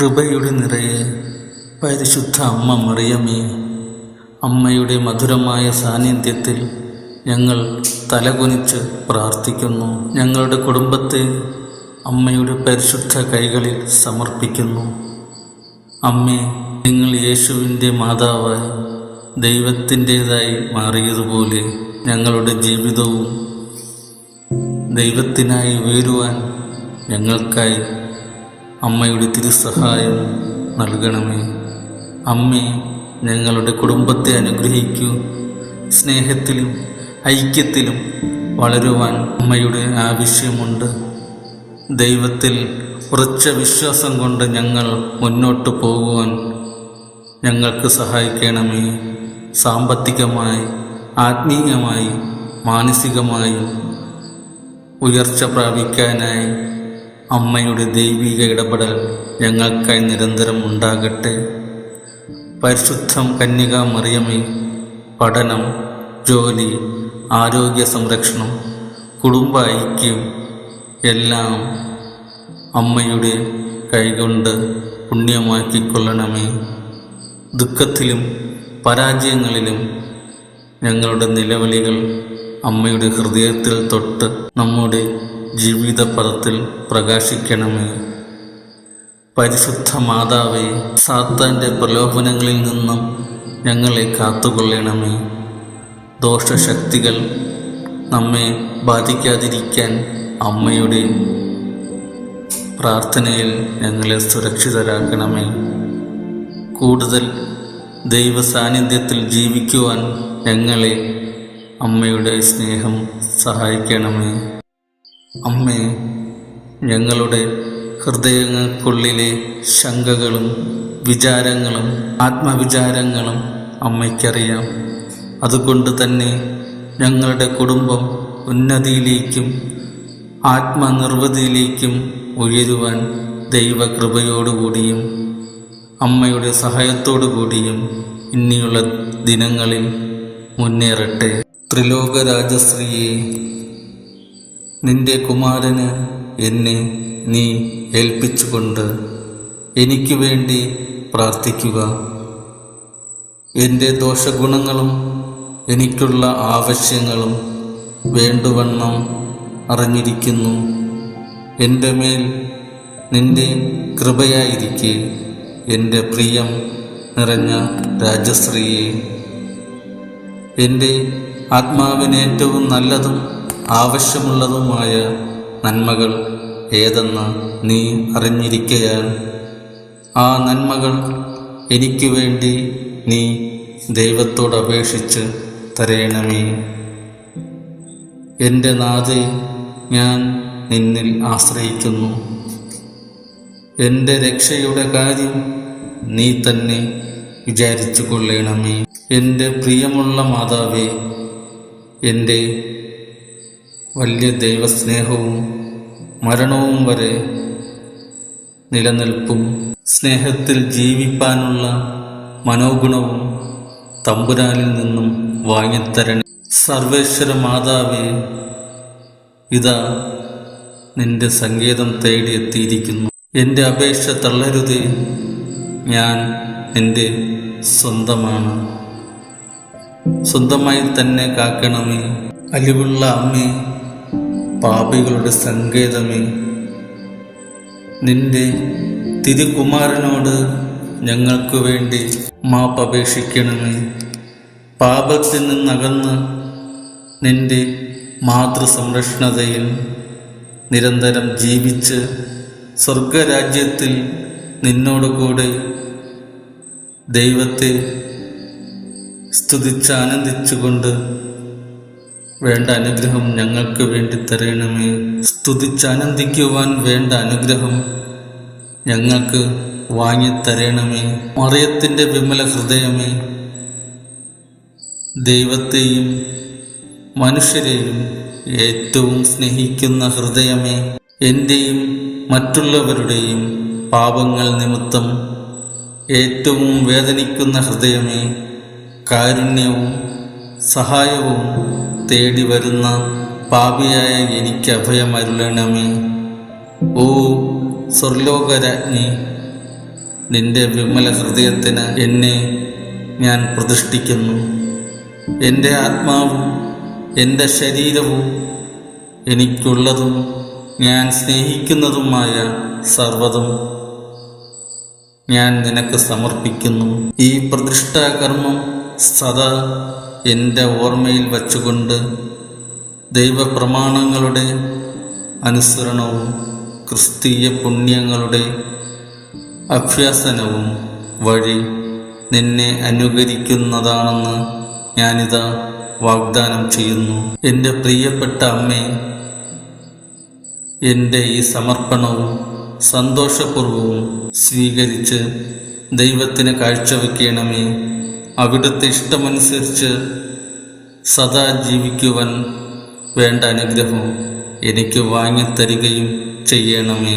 കൃപയുടെ നിറയെ പരിശുദ്ധ അമ്മ മറിയമേ അമ്മയുടെ മധുരമായ സാന്നിധ്യത്തിൽ ഞങ്ങൾ തലകുനിച്ച് പ്രാർത്ഥിക്കുന്നു. ഞങ്ങളുടെ കുടുംബത്തെ അമ്മയുടെ പരിശുദ്ധ കൈകളിൽ സമർപ്പിക്കുന്നു. അമ്മേ നിങ്ങൾ യേശുവിന്റെ മാതാവായി ദൈവത്തിന്റേതായി മാറിയതുപോലെ ഞങ്ങളുടെ ജീവിതവും ദൈവത്തിനായി ഉയരുവാൻ ഞങ്ങൾക്കായി അമ്മയുടെ തിരുസഹായം നൽകണമേ. അമ്മേ ഞങ്ങളുടെ കുടുംബത്തെ അനുഗ്രഹിക്കൂ. സ്നേഹത്തിലും ഐക്യത്തിലും വളരുവാൻ അമ്മയുടെ ആവശ്യമുണ്ട്. ദൈവത്തിൽ ഉറച്ച വിശ്വാസം കൊണ്ട് ഞങ്ങൾ മുന്നോട്ട് പോകുവാൻ ഞങ്ങൾക്ക് സഹായിക്കണമേ. സാമ്പത്തികമായി ആത്മീയമായി മാനസികമായും ഉയർച്ച പ്രാപിക്കാനായി അമ്മയുടെ ദൈവിക ഇടപെടൽ ഞങ്ങൾക്കായി നിരന്തരം ഉണ്ടാകട്ടെ. പരിശുദ്ധം കന്യക മറിയമേ പഠനം ജോലി ആരോഗ്യ സംരക്ഷണം കുടുംബ ഐക്യം എല്ലാം അമ്മയുടെ കൈകൊണ്ട് പുണ്യമാക്കിക്കൊള്ളണമേ. ദുഃഖത്തിലും പരാജയങ്ങളിലും ഞങ്ങളുടെ നിലവിളികൾ അമ്മയുടെ ഹൃദയത്തിൽ തൊട്ട് നമ്മുടെ ജീവിത പദത്തിൽ പ്രകാശിക്കണമേ. പരിശുദ്ധ മാതാവേ സാത്താന്റെ പ്രലോഭനങ്ങളിൽ നിന്നും ഞങ്ങളെ കാത്തുകൊള്ളണമേ. ദോഷശക്തികൾ നമ്മെ ബാധിക്കാതിരിക്കാൻ അമ്മയുടെ പ്രാർത്ഥനയിൽ ഞങ്ങളെ സുരക്ഷിതരാക്കണമേ. കൂടുതൽ ദൈവ സാന്നിധ്യത്തിൽ ജീവിക്കുവാൻ ഞങ്ങളെ അമ്മയുടെ സ്നേഹം സഹായിക്കണമേ. അമ്മേ ഞങ്ങളുടെ ഹൃദയങ്ങൾക്കുള്ളിലെ ശങ്കകളും വിചാരങ്ങളും ആത്മവിചാരങ്ങളും അമ്മയ്ക്കറിയാം. അതുകൊണ്ട് തന്നെ ഞങ്ങളുടെ കുടുംബം ഉന്നതിയിലേക്കും ആത്മനിർവൃതിയിലേക്കും ഉയരുവാൻ ദൈവകൃപയോടുകൂടിയും അമ്മയുടെ സഹായത്തോടുകൂടിയും ഇനിയുള്ള ദിനങ്ങളിൽ മുന്നേറട്ടെ. ത്രിലോകരാജശ്രീയെ നിന്റെ കുമാരന് എന്നെ നീ ഏൽപ്പിച്ചുകൊണ്ട് എനിക്ക് വേണ്ടി പ്രാർത്ഥിക്കുക. എന്റെ ദോഷഗുണങ്ങളും എനിക്കുള്ള ആവശ്യങ്ങളും വേണ്ടുവണ്ണം അറിഞ്ഞിരിക്കുന്നു. എന്റെ മേൽ നിന്റെ കൃപയായിരിക്കെ എന്റെ പ്രിയം നിറഞ്ഞ രാജശ്രീയെ. എന്റെ ആത്മാവിന് ഏറ്റവും നല്ലതും ആവശ്യമുള്ളതുമായ നന്മകൾ ഏതെന്ന് നീ അറിഞ്ഞിരിക്കയാൽ ആ നന്മകൾ എനിക്ക് വേണ്ടി നീ ദൈവത്തോട് അപേക്ഷിച്ച് തരയണമേ എന്റെ നാഥെ ഞാൻ നിന്നിൽ ആശ്രയിക്കുന്നു. എന്റെ രക്ഷയുടെ കാര്യം നീ തന്നെ വിചാരിച്ചു കൊള്ളണമേ എന്റെ പ്രിയമുള്ള മാതാവേ എന്റെ വലിയ ദൈവസ്നേഹവും മരണവും വരെ നിലനിൽപ്പും സ്നേഹത്തിൽ ജീവിപ്പാനുള്ള മനോഗുണവും തമ്പുരാനിൽ നിന്നും വാങ്ങിത്തരണി. സർവേശ്വര മാതാവേ ഇതാ നിന്റെ സങ്കേതം തേടിയെത്തിയിരിക്കുന്നു എന്റെ അപേക്ഷ തള്ളരുതേ ഞാൻ നിന്റെ സ്വന്തമാണ്. സ്വന്തമായി തന്നെ കാക്കണമേ അലിവുള്ള അമ്മേ പാപികളുടെ സങ്കേതമേ. നിന്റെ തിരുകുമാരനോട് ഞങ്ങൾക്ക് വേണ്ടി മാപ്പപേക്ഷിക്കണമേ. പാപത്തിൽ നിന്നകന്ന് നിന്റെ മാതൃസംരക്ഷണതയിൽ നിരന്തരം ജീവിച്ച് സ്വർഗരാജ്യത്തിൽ നിന്നോടുകൂടെ ദൈവത്തെ സ്തുതിച്ച് ആനന്ദിച്ചുകൊണ്ട് വേണ്ട അനുഗ്രഹം ഞങ്ങൾക്ക് വേണ്ടി തരണമേ. സ്തുതിച്ച് ആനന്ദിക്കുവാൻ വേണ്ട അനുഗ്രഹം ഞങ്ങൾക്ക് വാങ്ങിത്തരണമേ മറിയത്തിന്റെ വിമല ഹൃദയമേ ദൈവത്തെയും മനുഷ്യരെയും ഏറ്റവും സ്നേഹിക്കുന്ന ഹൃദയമേ എന്റെയും മറ്റുള്ളവരുടെയും പാപങ്ങൾ നിമിത്തം ഏറ്റവും വേദനിക്കുന്ന ഹൃദയമേ കാരുണ്യവും സഹായവും തേടി വരുന്ന പാപിയായ എനിക്ക് അഭയമരുളണമേ. ഓ സ്വർലോകരാജ്ഞി നിന്റെ വിമല ഹൃദയത്തിന് എന്നെ ഞാൻ പ്രതിഷ്ഠിക്കുന്നു. എന്റെ ആത്മാവും എന്റെ ശരീരവും എനിക്കുള്ളതും ഞാൻ സ്നേഹിക്കുന്നതുമായ സർവതും ഞാൻ നിനക്ക് സമർപ്പിക്കുന്നു. ഈ പ്രതിഷ്ഠാകർമ്മം സദാ എന്റെ ഓർമ്മയിൽ വച്ചുകൊണ്ട് ദൈവപ്രമാണങ്ങളുടെ അനുസരണവും ക്രിസ്തീയ പുണ്യങ്ങളുടെ അഭ്യാസനവും വഴി നിന്നെ അനുകരിക്കുന്നതാണെന്ന് ഞാനിതാ വാഗ്ദാനം ചെയ്യുന്നു. എന്റെ പ്രിയപ്പെട്ട അമ്മേ എന്റെ ഈ സമർപ്പണവും സന്തോഷപൂർവവും സ്വീകരിച്ച് ദൈവത്തിന് കാഴ്ചവെക്കണമേ. അവിടുത്തെ ഇഷ്ടമനുസരിച്ച് സദാ ജീവിക്കുവാൻ വേണ്ട അനുഗ്രഹം എനിക്ക് വാങ്ങിത്തരികയും ചെയ്യണമേ.